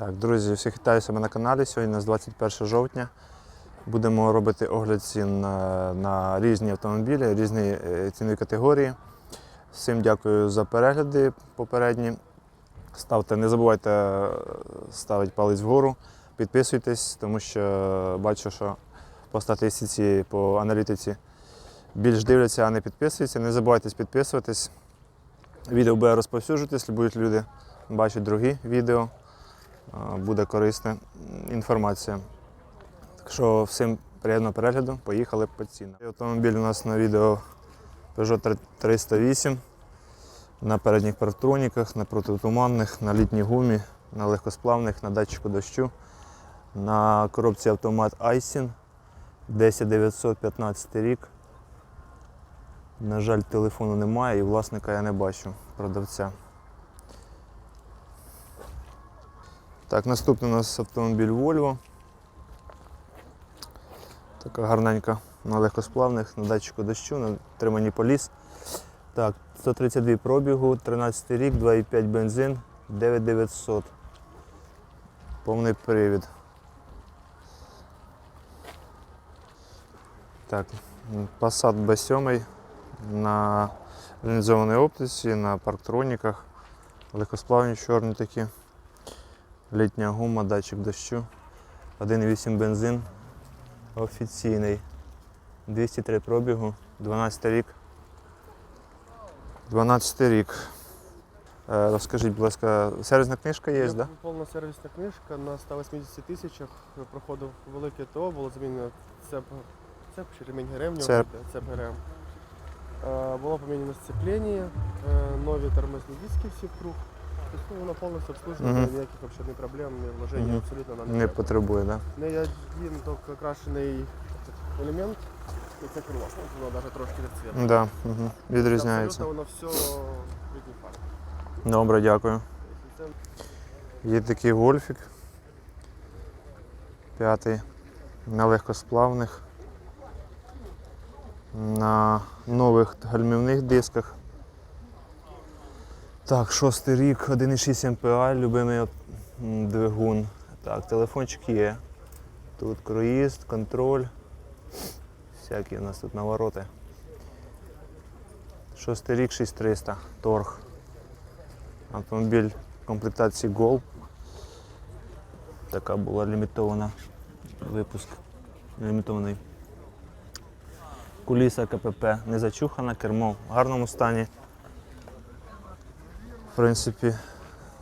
Так, друзі, всіх вітаю себе на каналі. Сьогодні у нас 21 жовтня. Будемо робити огляд цін на, на різні автомобілі, різні е, цінові категорії. Всім дякую за перегляди попередні. Ставте, не забувайте е, ставити палець вгору, підписуйтесь, тому що бачу, що по статистиці, по аналітиці більш дивляться, а не підписуються. Не забувайте підписуватись. Відео буде розповсюджуватись, будуть люди бачать другі відео. Буде корисна інформація. Так що всім приємного перегляду, поїхали по цінам. Автомобіль у нас на відео Peugeot 308 на передніх парктроніках, на протитуманних, на літній гумі, на легкосплавних, на датчику дощу, на коробці автомат Айсін 10915 рік. На жаль, телефону немає і власника я не бачу продавця. Так, наступний у нас автомобіль Volvo. Така гарненька на легкосплавних, на датчику дощу, на тримані поліс. Так, 132 пробігу, 13 рік, 2,5 бензин, 9900. Повний привід. Так, Passat B7 на лінзованій оптиці, на парктроніках, легкосплавні чорні такі. Літня гума, датчик дощу. 1,8 бензин офіційний. 203 пробігу, 12 рік. 12 рік. Е, Розкажіть, будь ласка, сервісна книжка є, так? Да? Повна сервісна книжка на 180 тисячах проходив велике ТО, було замінено цеп, цеп чи ремінь ГРМ, Цеп. цеп ГРМ. Е, Було поміняно сцеплення, е, нові тормозні диски всі. Тобто ну, вона повністю обслужена, Мгм. ніяких взагалі не проблем, ні вложень, Мгм. абсолютно вона Не не треба. потребує, так? Не є один тільки крашений елемент, і це крило. Воно навіть трошки Да? розцвітло. Да, угу. Відрізняється. Абсолютно воно все в рідній фарбі. Добре, дякую. Це Є такий гольфік. П'ятий. На легкосплавних. На нових гальмівних дисках. Так, шостий рік, 1,6 МПА, любимий двигун. Так, телефончик є. Тут круїз, контроль. Всякі у нас тут навороти. Шостий рік, 6300, торг. Автомобіль комплектації Gol. Така була лімітована випуск. Лімітований. Куліса КПП не зачухана, кермо в гарному стані. В принципі,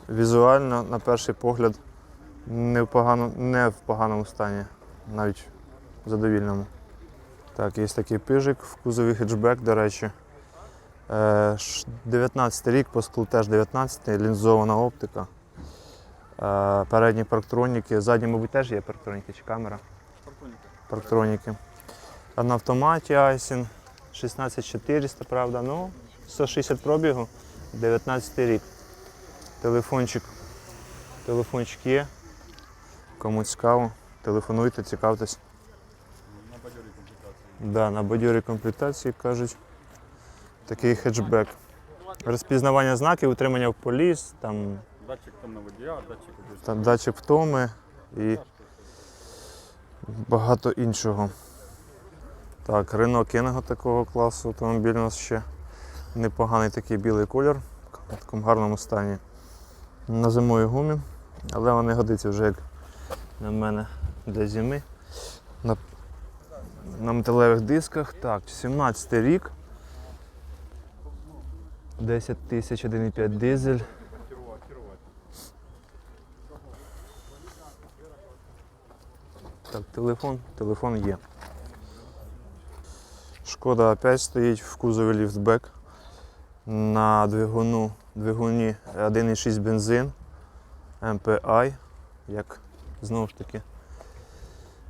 візуально, на перший погляд, не в, погано, не в поганому стані, навіть в задовільному. Так, є такий пижик в кузові хетчбек, до речі. Е, 19 рік, по склу теж 19, лінзована оптика. Е, Передні парктроніки, задні, мабуть, теж є парктроніки чи камера? Парктроніки. А на автоматі Айсін 16400, правда, ну, 160 пробігу, 19 рік. Телефончик. Телефончик є. Кому цікаво, телефонуйте, цікавтесь. На бадьорій комплектації. Да, на бадьорій комплектації кажуть. Такий хетчбек. Розпізнавання знаків, утримання в поліс, там Датчик там на водія, датчик якийсь. та датчик втоми і багато іншого. Так, Рено Кенго такого класу автомобіль у нас ще непоганий такий білий колір в такому гарному стані. На зимовій гумі, але вона не годиться вже як на мене для зими. На, на металевих дисках. Так, 17 рік. 10 тисяч 1,5 дизель. Так, телефон, телефон є. Шкода 5 стоїть в кузові ліфтбек. На двигуну, двигуні 1,6 бензин, MPI, як знову ж таки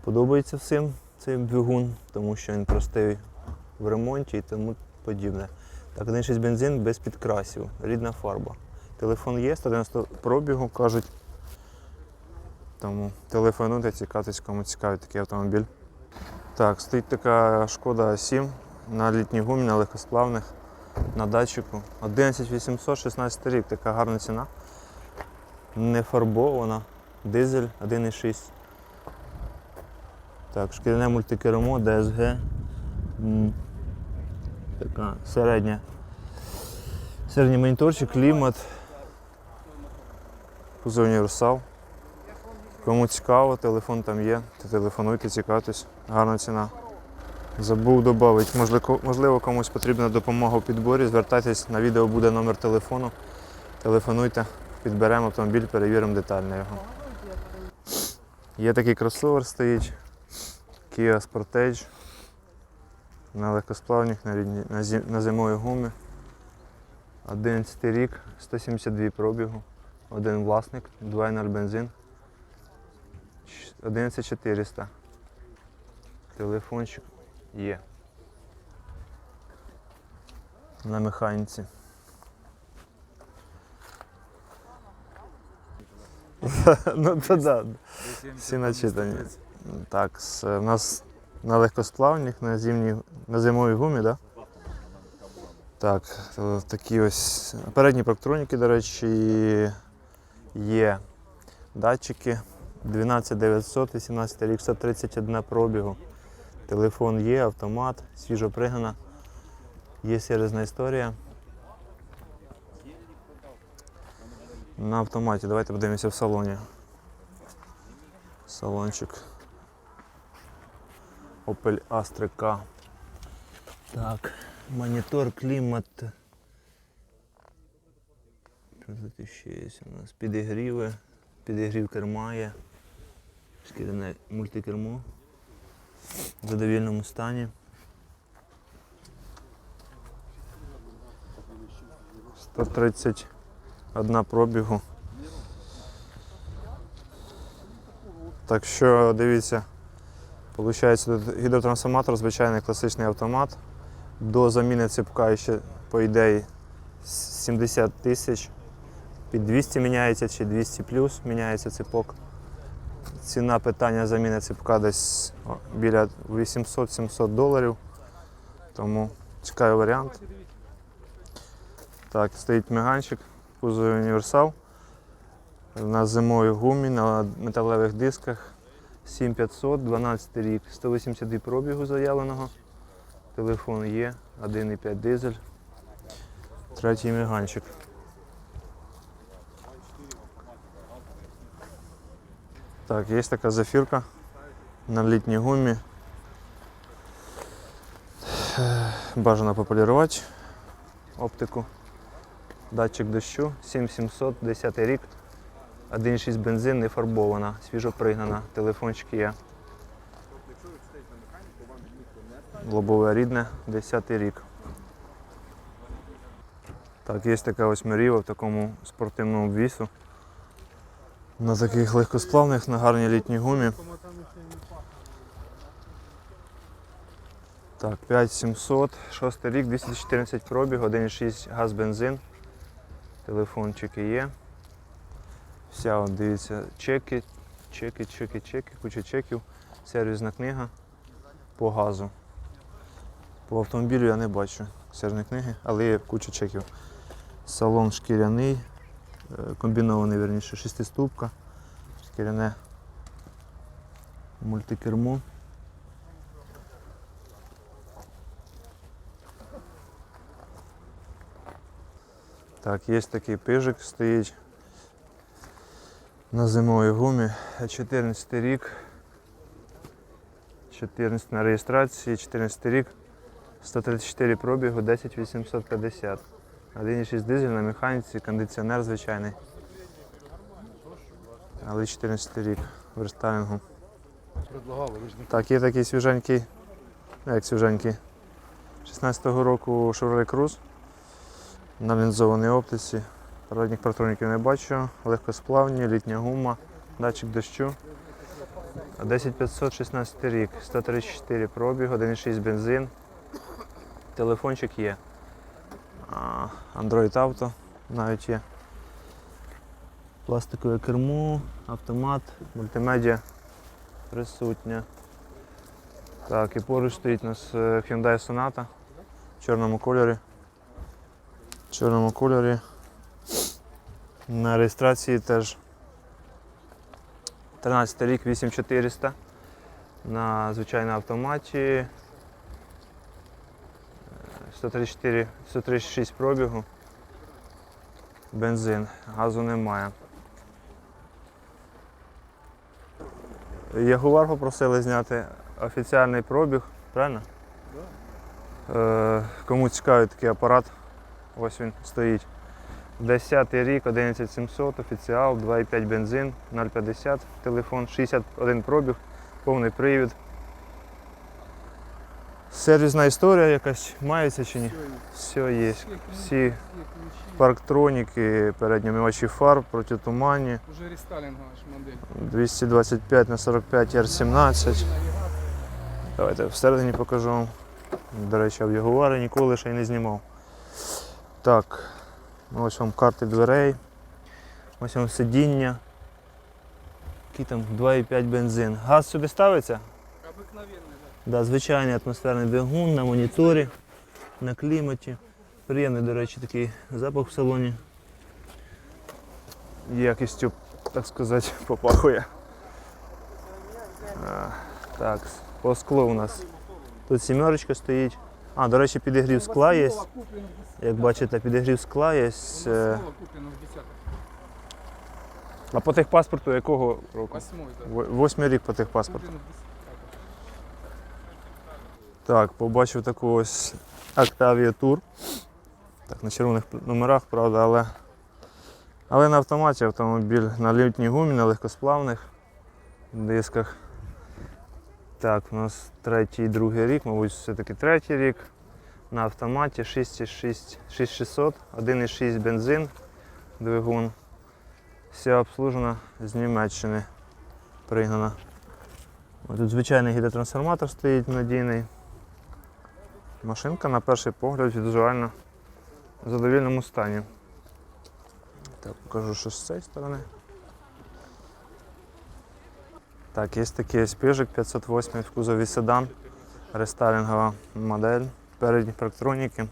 подобається всім цей двигун, тому що він простий в ремонті і тому подібне. Так, 1,6 бензин без підкрасів, рідна фарба. Телефон є, 190 пробігу, кажуть. Тому телефонуйте, цікавтесь, кому цікавий такий автомобіль. Так, стоїть така шкода 7 на літній гумі, на легкосплавних, на датчику. 11800, 16 рік, така гарна ціна. Не фарбована, дизель 1,6. Так, шкіряне мультикермо. М, Така середня. Середній моніторчик, клімат. Кузов універсал. Кому цікаво, телефон там є. Телефонуйте, цікавтесь. Гарна ціна. Забув додати. Можливо, можливо, комусь потрібна допомога у підборі. Звертайтесь, на відео буде номер телефону. Телефонуйте, підберемо автомобіль, перевіримо детально його. Є такий кросовер стоїть. Kia Sportage. На легкосплавних, на, рідні- на, зі- на зимовій гумі. 11 рік, 172 пробігу, один власник, 2.0 бензин. Ч- 11400. Телефончик є. На механіці. ну то да. Всі начитані. Так, с- у нас на легкосплавних, на зимній, на зимовій гумі, да? Так, то такі ось передні парктроніки, до речі, є датчики 12900, 18 рік, 131 пробігу. Телефон є, автомат, свіжо пригнана. Є сервісна історія. На автоматі. Давайте подивимося в салоні. Салончик. Opel Astra K. Так, монітор, клімат. Що тут ще є у нас? Підігріви, підігрів керма є. Шкіряне мультикермо. В задовільному стані. Сто тридцять одна пробігу. Так що дивіться, виходить тут гідротрансформатор, звичайний класичний автомат. До заміни ципка ще, по ідеї, 70 тисяч. Під 200 міняється чи 200 плюс міняється ципок. Ціна питання заміни ципка десь біля 800-700 доларів. Тому чекаю варіант. Так, стоїть меганчик, кузов універсал. На зимовій гумі, на металевих дисках. 7500, 12 рік, 182 пробігу заявленого. Телефон є, 1,5 дизель. Третій меганчик. Так, є така зафірка на літній гумі. Бажано пополірувати оптику. Датчик дощу 7700, 10 рік. 1,6 бензин не фарбована, свіжо пригнана. Телефончик є. Лобове рідне, 10 рік. Так, є така ось Меріва в такому спортивному обвісу. На таких легкосплавних, на гарній літній гумі. Так, 5700, 6 рік, 214 пробіг, 1,6 газ бензин. Телефончики є. Вся, от, дивіться, чеки, чеки, чеки, чеки, куча чеків, сервісна книга по газу. По автомобілю я не бачу сервісної книги, але є куча чеків. Салон шкіряний, комбінований, верніше, шестиступка, шкіряне мультикермо. Так, є такий пижик стоїть на зимовій гумі. 14 рік. 14 на реєстрації, 14 рік, 134 пробігу, 10850. 1,6 дизель на механіці, кондиціонер звичайний. Але 14 рік в рестайлінгу. Так, є такий свіженький, як свіженький, 16-го року Chevrolet Cruze на лінзованій оптиці. Передніх партроніків не бачу, легкосплавні, літня гума, датчик дощу. 10500 16 рік, 134 пробіг, 1,6 бензин. Телефончик є. Android Auto навіть є. Пластикове кермо, автомат, мультимедіа присутня. Так, і поруч стоїть у нас е, Hyundai Sonata в чорному кольорі. В чорному кольорі. На реєстрації теж 13 рік 8400 на звичайному автоматі. Е, 134, 136 пробігу. Бензин, газу немає. Ягуар попросили зняти офіціальний пробіг, правильно? Е, кому цікавий такий апарат, ось він стоїть. 10 рік, 11700, офіціал, 2,5 бензин, 0,50 телефон, 61 пробіг, повний привід. Сервісна історія якась мається чи ні? Все є. Всі парктроніки, передньомивачі фар, протитуманні, Уже рестайлингова ж модель. 225 на 45 R17. Давайте всередині покажу вам. До речі, в Ягуари ніколи ще й не знімав. Так, ось вам карти дверей. Ось вам сидіння. Який там 2,5 бензин. Газ сюди ставиться? Обыкновенный, Да, звичайний атмосферний двигун на моніторі, на кліматі. Приємний, до речі, такий запах в салоні. Якістю, так сказати, попахує. А, так, по склу у нас. Тут сімерочка стоїть. А, до речі, підігрів скла є. Як бачите, підігрів скла є. Е. А по техпаспорту якого року? Восьмий рік по техпаспорту. Так, побачив таку ось Octavia Tour. Так, на червоних номерах, правда, але, але на автоматі автомобіль на літній гумі, на легкосплавних дисках. Так, у нас третій і другий рік, мабуть, все-таки третій рік. На автоматі 6,6 6600, 1,6 бензин, двигун. Вся обслужена з Німеччини пригнана. Тут звичайний гідротрансформатор стоїть надійний. Машинка на перший погляд візуально в задовільному стані. Так, покажу, що з цієї сторони. Так, є такий Peugeot 508 в кузові седан, рестайлінгова модель, передні парктроніки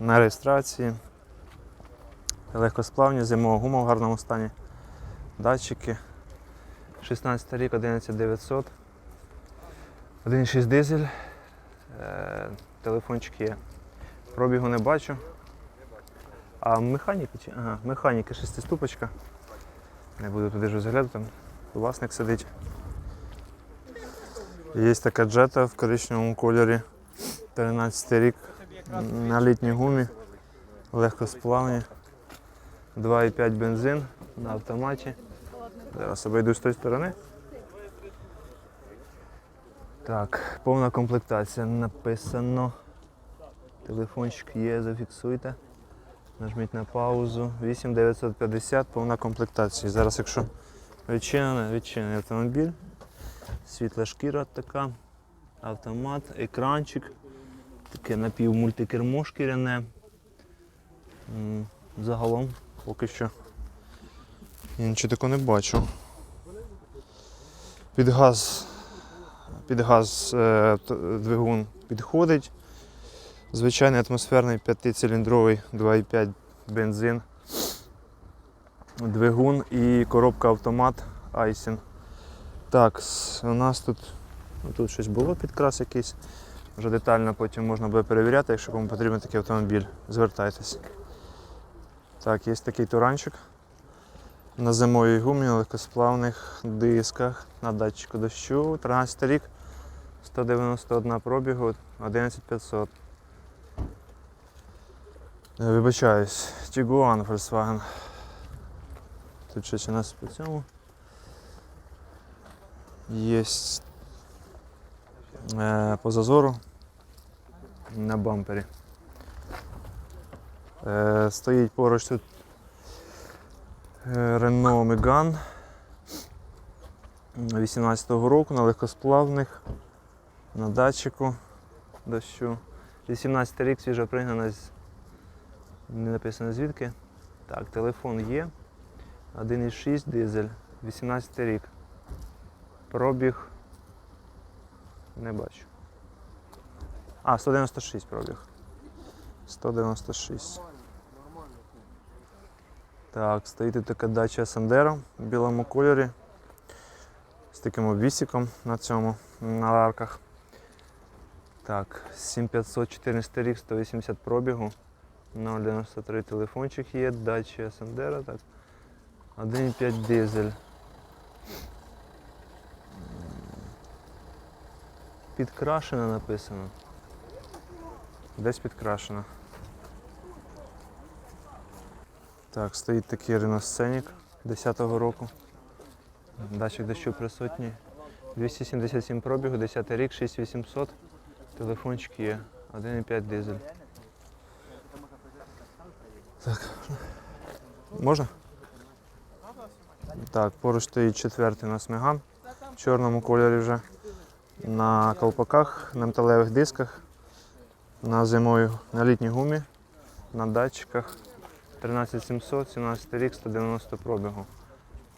на реєстрації, легкосплавні, зимова гума в гарному стані, датчики. 16 рік, 11900, 1,6 дизель, Е, телефончик є. Пробігу не бачу. А механіки чи? Ага, механіки шестиступочка. Не буду туди ж заглядати, там власник сидить. Є така джета в коричневому кольорі. 13 рік. На літній гумі. Легкосплавні. 2,5 бензин на автоматі. Зараз обійду з тої сторони. Так, повна комплектація написано. Телефончик є, зафіксуйте. Нажміть на паузу. 8950, повна комплектація. Зараз, якщо відчинений, відчинений автомобіль. Світла шкіра така, автомат, екранчик, таке напівмультикермо шкіряне. Загалом поки що я нічого такого не бачу. Під газ під газ е, двигун підходить. Звичайний атмосферний п'ятициліндровий 2,5 бензин. Двигун і коробка автомат Айсін. Так, у нас тут, ну, тут щось було підкрас якийсь. Вже детально потім можна буде перевіряти, якщо кому потрібен такий автомобіль. Звертайтесь. Так, є такий туранчик. На зимовій гумі, на легкосплавних дисках, на датчику дощу. 13 рік, 191 пробігу, 11500. Е, Вибачаюсь, Tiguan Volkswagen. Тут щось у нас по цьому. Є е, по зазору на бампері. Е, стоїть поруч тут Renault Megane 18-го року на легкосплавних, на датчику дощу. 18 рік свіжо пригнана з не написано звідки. Так, телефон є. 1,6 дизель, 18 рік. Пробіг. Не бачу. А, 196 пробіг. 196. Так, стоїть тут така дача Сандеро в білому кольорі. з таким обвісиком на цьому, на арках. Так, 7514 рік, 180 пробігу. 093 телефончик є, дача Сандера, так. 1,5 дизель. Підкрашена написано. Десь підкрашена. Так, стоїть такий Scenic 10-го року. Датчик дощу присутній. 277 пробігу, 10 рік, 6800. Телефончик є. 1,5 дизель. Так. Можна? Так, поруч стоїть четвертий у нас меган в чорному кольорі вже. На колпаках, на металевих дисках, на зимою, на літній гумі, на датчиках. 13700, 17 рік, 190 пробігу.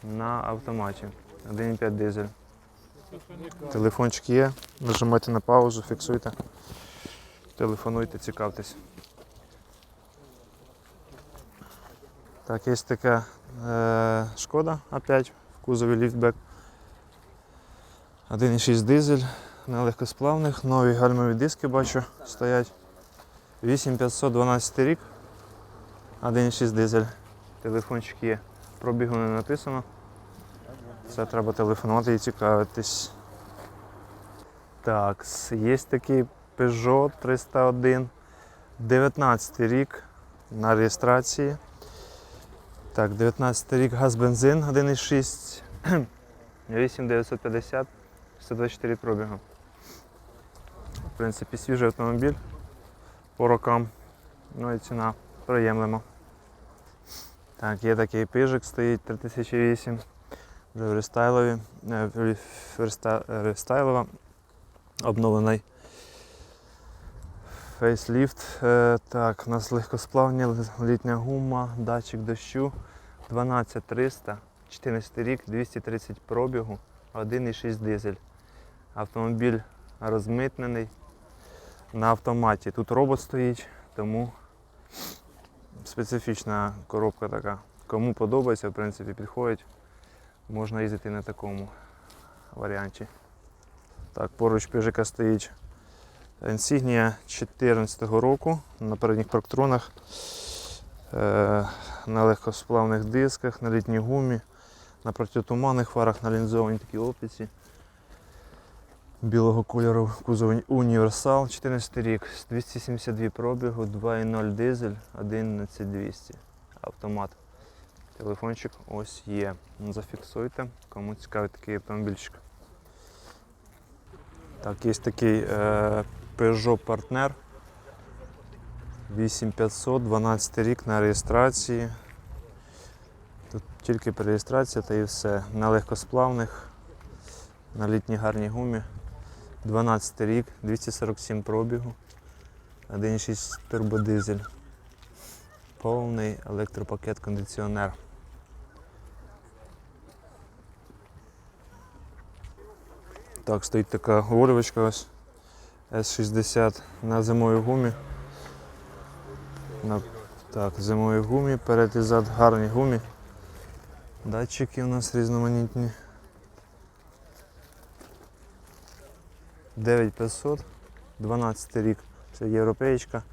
На автоматі. 1,5 дизель. Телефончик є. Нажимайте на паузу, фіксуйте. Телефонуйте, цікавтесь. Так, є така е, шкода опять в кузові ліфтбек. 1,6 дизель на легкосплавних, нові гальмові диски бачу стоять. 8512 рік. 1,6 дизель. Телефончик є. Пробігу не написано. Це треба телефонувати і цікавитись. Так, є такий Peugeot 301. 19 рік на реєстрації. Так, 19 рік газ бензин 1,6. 8950, 124 пробігу. В принципі, свіжий автомобіль по рокам. Ну і ціна приємлема. Так, є такий пижик, стоїть 3008. Вже в рестайлові. е, е, рестайлова. Обновлений фейсліфт. Е, Так, у нас легкосплавні, літня гума, датчик дощу. 12300, 14 рік, 230 пробігу, 1,6 дизель. Автомобіль розмитнений на автоматі. Тут робот стоїть, тому специфічна коробка така. Кому подобається, в принципі, підходить. Можна їздити на такому варіанті. Так, поруч пижика стоїть інсігнія 2014 року на передніх парктронах, е, на легкосплавних дисках, на літній гумі, на протитуманних фарах, на лінзованій такій оптиці. Білого кольору кузов універсал 14 рік, 272 пробігу, 2.0 дизель, 11200 автомат. Телефончик ось є. Зафіксуйте, кому цікавий такий автомобільчик. Так, є такий е, Peugeot Partner 8500, 12 рік на реєстрації. Тут тільки реєстрація та і все. На легкосплавних, на літній гарній гумі. 12 рік, 247 пробігу, 1,6 турбодизель. Повний електропакет кондиціонер. Так, стоїть така горівочка ось S60 на зимовій гумі. На, так, зимовій гумі, перед і зад гарні гумі. Датчики у нас різноманітні. 9500, 12 рік. Це європеєчка.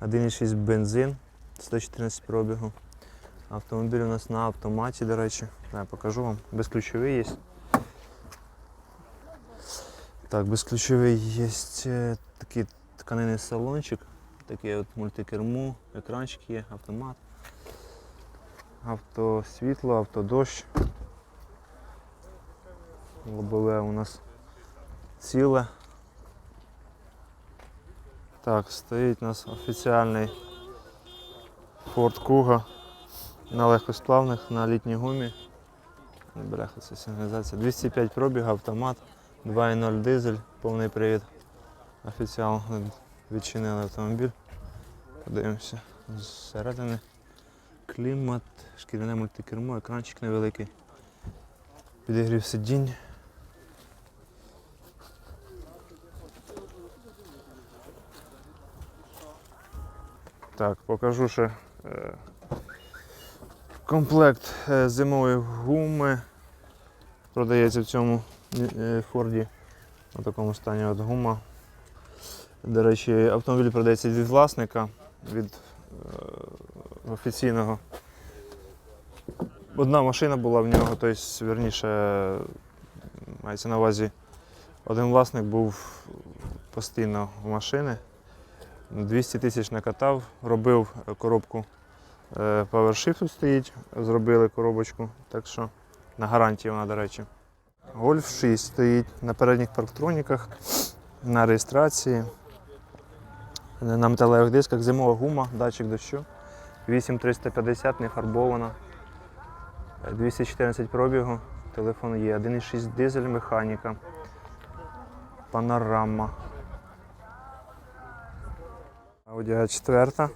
1,6 бензин, 114 пробігу. Автомобіль у нас на автоматі, до речі. Я покажу вам. Безключовий є. Так, безключовий є е, такий тканинний салончик, такий от мультикерму, екранчик є, автомат, автосвітло, автодощ. Лобове у нас ціле. Так, стоїть у нас офіціальний Ford Kuga на легкосплавних, на літній гумі. Бляха, це сигналізація. 205 пробіг, автомат, 2.0 дизель, повний привід. Офіціал відчинили автомобіль. Подивимося зсередини. Клімат, шкіряне мультикермо, екранчик невеликий. Підігрів сидінь. Так, покажу ще е, комплект е, зимової гуми. Продається в цьому е, Форді. У такому стані от гума. До речі, автомобіль продається від власника, від е, офіційного. Одна машина була в нього, тобто, верніше, мається на увазі, один власник був постійно в машини. 200 тисяч накатав, робив коробку е, PowerShift тут стоїть, зробили коробочку, так що на гарантії вона, до речі. Golf 6 стоїть на передніх парктроніках, на реєстрації, на металевих дисках, зимова гума, датчик дощу. 8350 не фарбована. 214 пробігу, телефон є. 1,6 дизель, механіка. Панорама. Audi A4.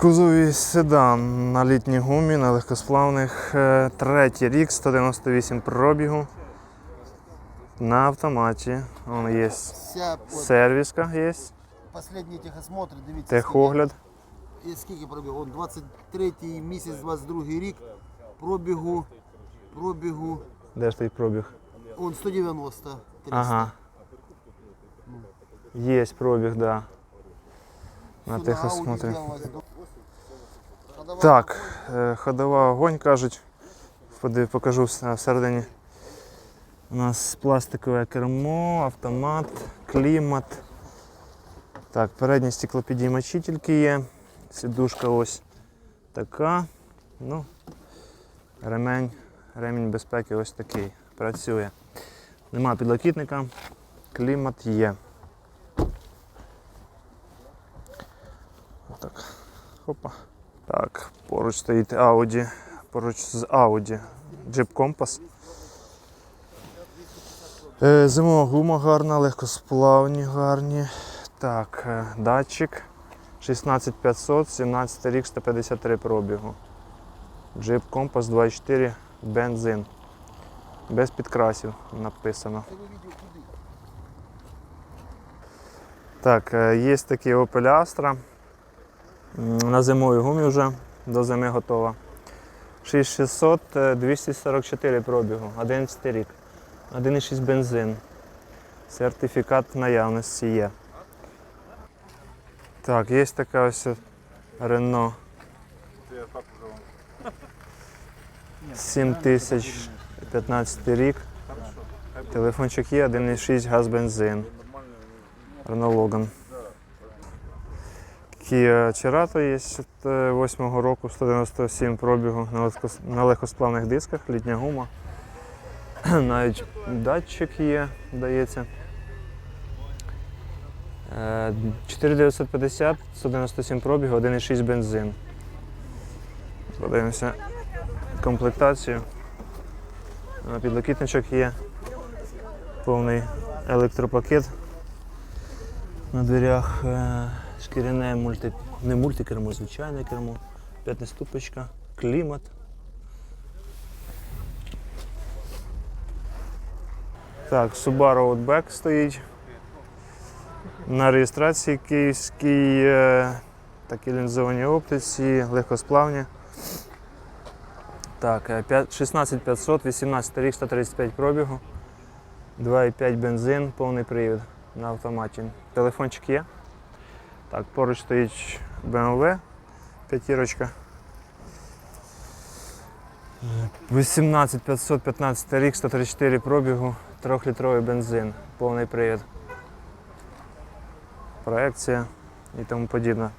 Кузовий седан на літній гумі, на легкосплавних. Е, Третій рік, 198 пробігу. На автоматі. Вон є сервіска, є, последній техосмотр, дивіться. техогляд. Скільки, скільки пробігу? 23 місяць, 22 рік. Пробігу, пробігу, Де ж той пробіг? он 190. 300. Ага. Є пробіг, так. Да. На техосмотрі. Audi делалось, да. Ходова Так, е, ходова огонь кажуть. Покажу всередині. У нас пластикове кермо, автомат, клімат. Так, передні стеклопідіймачі тільки є. Сідушка ось така. Ну, ремень, ремінь безпеки ось такий. Працює. Нема підлокітника, клімат є. Отак. Хопа. Так, поруч стоїть Audi, поруч з Audi Jeep Compass. Зимова гума гарна, легкосплавні гарні. Так, е, датчик 16500, 17 рік, 153 пробігу. Jeep Compass 2.4 бензин. Без підкрасів написано. Так, е, є такий Opel Astra. На зимовій гумі вже до зими готова. 6600, е, 244 пробігу, 11 рік. 1,6 бензин. Сертифікат наявності є. Так, є така ось Renault 7000, 15 рік. Телефончик є, 1,6 газ бензин. Renault Logan. Kia Cerato є з 8 року, 197 пробігу на легкос- на легкосплавних дисках, літня гума. Навіть датчик є, здається. Е, 4950, 197 пробігу, 1,6 бензин. Подивимося комплектацію. Е, Підлокітничок є. Повний електропакет на дверях. Е, Шкіряне мульти... не мультикермо, звичайне кермо. П'ятиступочка, клімат. Так, Subaru Outback стоїть. На реєстрації київській, е, такі лінзовані оптиці, легкосплавні. Так, е, 16500, 18 рік, 135 пробігу. 2,5 бензин, повний привід на автоматі. Телефончик є. Так, поруч стоїть BMW, п'ятірочка. 18515 рік, 134 пробігу, 3-літровий бензин, повний привід. Проекція і тому подібне.